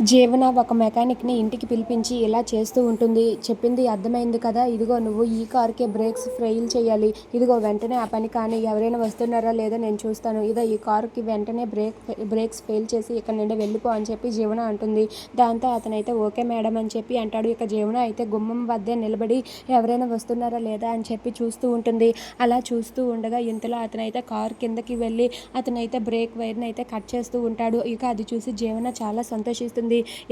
జీవన ఒక మెకానిక్ని ఇంటికి పిలిపించి ఇలా చేస్తూ ఉంటుంది. చెప్పింది అర్థమైంది కదా. ఇదిగో నువ్వు ఈ కార్కే బ్రేక్స్ ఫెయిల్ చేయాలి. ఇదిగో వెంటనే ఆ పని కానీ ఎవరైనా వస్తున్నారా లేదా నేను చూస్తాను. ఇదో ఈ కారుకి వెంటనే బ్రేక్ బ్రేక్స్ ఫెయిల్ చేసి ఇక్కడ నుండి వెళ్ళిపో అని చెప్పి జీవన అంటుంది. దాంతో అతనైతే ఓకే మేడం అని చెప్పి అంటాడు. ఇక జీవన అయితే గుమ్మం వద్దే నిలబడి ఎవరైనా వస్తున్నారా లేదా అని చెప్పి చూస్తూ ఉంటుంది. అలా చూస్తూ ఉండగా ఇంతలో అతనైతే కార్ కిందకి వెళ్ళి అతనైతే బ్రేక్ వైర్ని అయితే కట్ చేస్తూ ఉంటాడు. ఇక అది చూసి జీవన చాలా సంతోషిస్తుంది.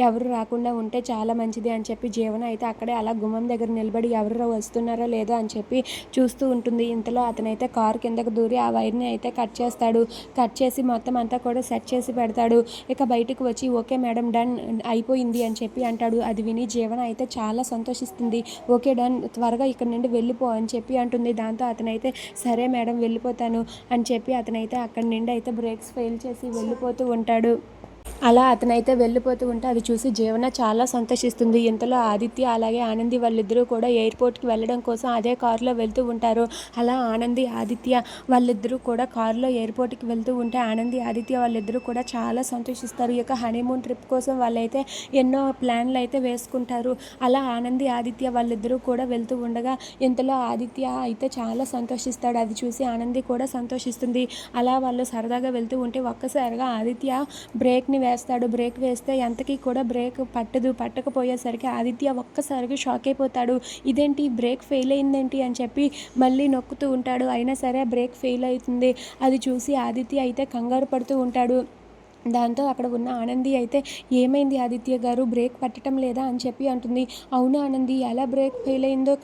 ఎవరు రాకుండా ఉంటే చాలా మంచిది అని చెప్పి జీవన అయితే అక్కడే అలా గుమ్మం దగ్గర నిలబడి ఎవరు వస్తున్నారో లేదో అని చెప్పి చూస్తూ ఉంటుంది. ఇంతలో అతనైతే కార్ కిందకు దూరి ఆ వైర్ని అయితే కట్ చేస్తాడు. కట్ చేసి మొత్తం అంతా కూడా సెట్ చేసి పెడతాడు. ఇక బయటకు వచ్చి ఓకే మేడం డన్ అయిపోయింది అని చెప్పి అంటాడు. అది విని జీవన అయితే చాలా సంతోషిస్తుంది. ఓకే డన్ త్వరగా ఇక్కడ నుండి వెళ్ళిపో అని చెప్పి అంటుంది. దాంతో అతనైతే సరే మేడం వెళ్ళిపోతాను అని చెప్పి అతనైతే అక్కడి నుండి అయితే బ్రేక్స్ ఫెయిల్ చేసి వెళ్ళిపోతూ ఉంటాడు. అలా అతనైతే వెళ్ళిపోతూ ఉంటే అది చూసి జీవన చాలా సంతోషిస్తుంది. ఇంతలో ఆదిత్య అలాగే ఆనంది వాళ్ళిద్దరూ కూడా ఎయిర్పోర్ట్కి వెళ్ళడం కోసం అదే కారులో వెళ్తూ ఉంటారు. అలా ఆనంది ఆదిత్య వాళ్ళిద్దరూ కూడా కారులో ఎయిర్పోర్ట్కి వెళ్తూ ఉంటే ఆనంది ఆదిత్య వాళ్ళిద్దరూ కూడా చాలా సంతోషిస్తారు. ఇక హనీమూన్ ట్రిప్ కోసం వాళ్ళైతే ఎన్నో ప్లాన్లు అయితే వేసుకుంటారు. అలా ఆనంది ఆదిత్య వాళ్ళిద్దరూ కూడా వెళ్తూ ఉండగా ఇంతలో ఆదిత్య అయితే చాలా సంతోషిస్తాడు. అది చూసి ఆనంది కూడా సంతోషిస్తుంది. అలా వాళ్ళు సరదాగా వెళ్తూ ఉంటే ఒక్కసారిగా ఆదిత్య బ్రేక్ని వేస్తాడు బ్రేక్ వేస్తే ఎంతకీ కూడా బ్రేక్ పట్టదు పట్టకపోయేసరికి ఆదిత్య ఒక్కసారిగా షాక్ అయిపోతాడు. ఇదేంటి బ్రేక్ ఫెయిల్ అయిందేంటి అని చెప్పి మళ్ళీ నొక్కుతూ ఉంటాడు. అయినా సరే బ్రేక్ ఫెయిల్ అవుతుంది. అది చూసి ఆదిత్య అయితే కంగారు పడుతూ ఉంటాడు. దాంతో అక్కడ ఉన్న ఆనంది అయితే ఏమైంది ఆదిత్య గారు? బ్రేక్ పట్టడం లేదా? అని చెప్పి అంటుంది. అవును ఆనంది ఎలా బ్రేక్ ఫెయిల్ అయిందో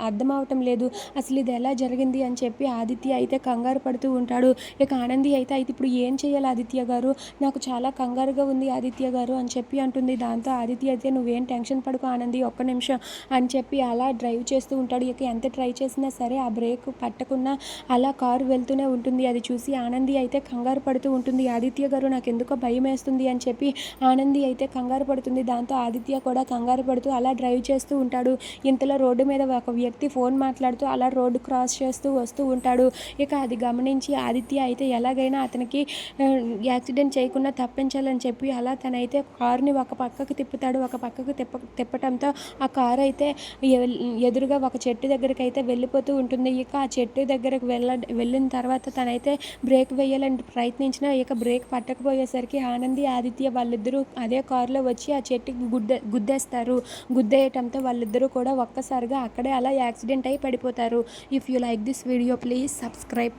అర్థం అవటం లేదు. అసలు ఇది ఎలా జరిగింది? అని చెప్పి ఆదిత్య అయితే కంగారు పడుతూ ఉంటాడు. ఇక ఆనంది అయితే అయితే ఇప్పుడు ఏం చేయాలి ఆదిత్య గారు? నాకు చాలా కంగారుగా ఉంది ఆదిత్య గారు అని చెప్పి అంటుంది. దాంతో ఆదిత్య అయితే నువ్వేం టెన్షన్ పడుకో ఆనంది ఒక్క నిమిషం అని చెప్పి అలా డ్రైవ్ చేస్తూ ఉంటాడు. ఇక ఎంత ట్రై చేసినా సరే ఆ బ్రేక్ పట్టకుండా అలా కారు వెళ్తూనే ఉంటుంది. అది చూసి ఆనంది అయితే కంగారు పడుతూ ఉంటుంది. ఆదిత్య గారు నాకు ఎందుకు భయం వేస్తుంది అని చెప్పి ఆనంది అయితే కంగారు పడుతుంది. దాంతో ఆదిత్య కూడా కంగారు పడుతూ అలా డ్రైవ్ చేస్తూ ఉంటాడు. ఇంతలో రోడ్డు మీద ఒక వ్యక్తి ఫోన్ మాట్లాడుతూ అలా రోడ్డు క్రాస్ చేస్తూ వస్తూ ఉంటాడు. ఇక అది గమనించి ఆదిత్య అయితే ఎలాగైనా అతనికి యాక్సిడెంట్ చేయకుండా తప్పించాలని చెప్పి అలా తనైతే కారుని ఒక పక్కకు తిప్పుతాడు. ఒక పక్కకు తిప్ప తిప్పటంతో ఆ కారు అయితే ఎదురుగా ఒక చెట్టు దగ్గరికి అయితే వెళ్ళిపోతూ ఉంటుంది. ఇక ఆ చెట్టు దగ్గరకు వెళ్ళ వెళ్ళిన తర్వాత తనైతే బ్రేక్ వేయాలని ప్రయత్నించినా ఇక బ్రేక్ పట్టకపోయేసరికి ఆనంది ఆదిత్య వాళ్ళిద్దరూ అదే కారులో వచ్చి ఆ చెట్టుకి గుద్ద గుద్దేస్తారు. గుద్దేయటంతో వాళ్ళిద్దరూ కూడా ఒక్కసారిగా అక్కడే అలా యాక్సిడెంట్ అయి పడిపోతారు. If you like this video please subscribe